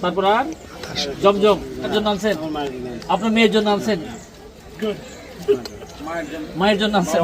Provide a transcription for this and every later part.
তারপর আর? আনছেন? আপনার মেয়ের জন্য আনছেন? মায়ের জন্য আনছেন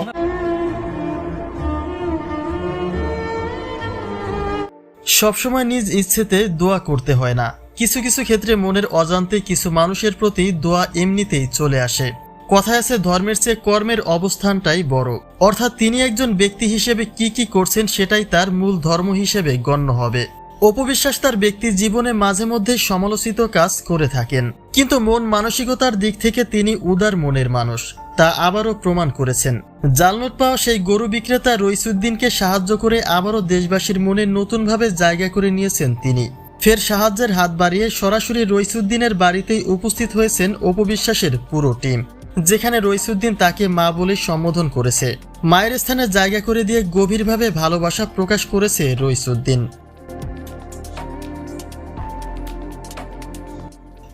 সবসময় নিজ ইচ্ছেতে দোয়া করতে হয় না। কিছু কিছু ক্ষেত্রে মনের অজান্তে কিছু মানুষের প্রতি দোয়া এমনিতেই চলে আসে। কথায় আছে, ধর্মের চেয়ে কর্মের অবস্থানটাই বড়। অর্থাৎ তিনি একজন ব্যক্তি হিসেবে কি কি করছেন সেটাই তার মূল ধর্ম হিসেবে গণ্য হবে। অপবিশ্বাস তার ব্যক্তি জীবনে মাঝে মধ্যে সমালোচিত কাজ করে থাকেন। কিন্তু মন মানসিকতার দিক থেকে তিনি উদার মনের মানুষ, তা আবারও প্রমাণ করেছেন। জালনোট পাওয়া সেই গরু বিক্রেতা রইসুদ্দিনকে সাহায্য করে আবারও দেশবাসীর মনে নতুনভাবে জায়গা করে নিয়েছেন তিনি। ফের সাহায্যের হাত বাড়িয়ে সরাসরি রইসুদ্দিনের বাড়িতেই উপস্থিত হয়েছেন অপবিশ্বাসের পুরো টিম, যেখানে রইসুদ্দিন তাকে মা বলে সম্বোধন করেছে। মায়ের স্থানে জায়গা করে দিয়ে গভীরভাবে ভালোবাসা প্রকাশ করেছে রইসুদ্দিন।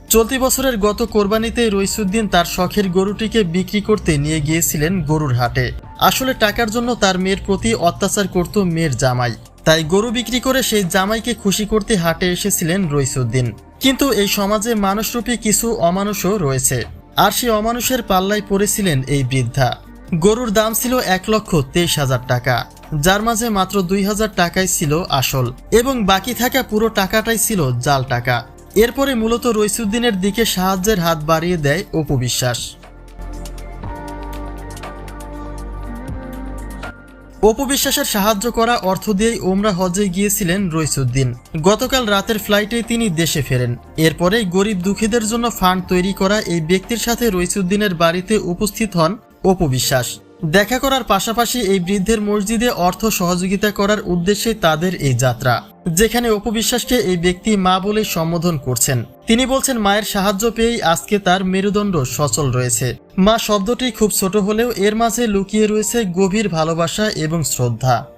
চলতি বছরের গত কোরবানিতে রইসুদ্দিন তার শখের গরুটিকে বিক্রি করতে নিয়ে গিয়েছিলেন গরুর হাটে। আসলে টাকার জন্য তার মেয়ের প্রতি অত্যাচার করত মেয়ের জামাই। তাই গরু বিক্রি করে সেই জামাইকে খুশি করতে হাটে এসেছিলেন রইসুদ্দিন। কিন্তু এই সমাজে মানুষরূপী কিছু অমানুষও রয়েছে। আর সেই অমানুষের পাল্লায় পড়েছিলেন এই বৃদ্ধা। গরুর দাম ছিল এক লক্ষ তেইশ হাজার টাকা, যার মাঝে মাত্র দুই হাজার টাকাই ছিল আসল। এবং বাকি থাকা পুরো টাকাটাই ছিল জাল টাকা। এরপরে মূলত রইসুদ্দিনের দিকে সাহায্যের হাত বাড়িয়ে দেয় অপবিশ্বাস অপবিশ্বাসের সাহায্য করা অর্থ দিয়েই ওমরা হজে গিয়েছিলেন রইসুদ্দিন। গতকাল রাতের ফ্লাইটে তিনি দেশে ফেরেন। এরপরেই গরিব দুঃখীদের জন্য ফান্ড তৈরি করা এই ব্যক্তির সাথে রইসুদ্দিনের বাড়িতে উপস্থিত হন অপবিশ্বাস দেখা করার পাশাপাশি এই বৃদ্ধের মসজিদে অর্থ সহযোগিতা করার উদ্দেশ্যে তাদের এই যাত্রা। যেখানে অপবিশ্বাসকে এই ব্যক্তি মা বলে সম্বোধন করছেন। তিনি বলছেন, মায়ের সাহায্য পেয়েই আজকে তার মেরুদণ্ড সচল রয়েছে। মা শব্দটি খুব ছোট হলেও এর মাঝে লুকিয়ে রয়েছে গভীর ভালোবাসা এবং শ্রদ্ধা।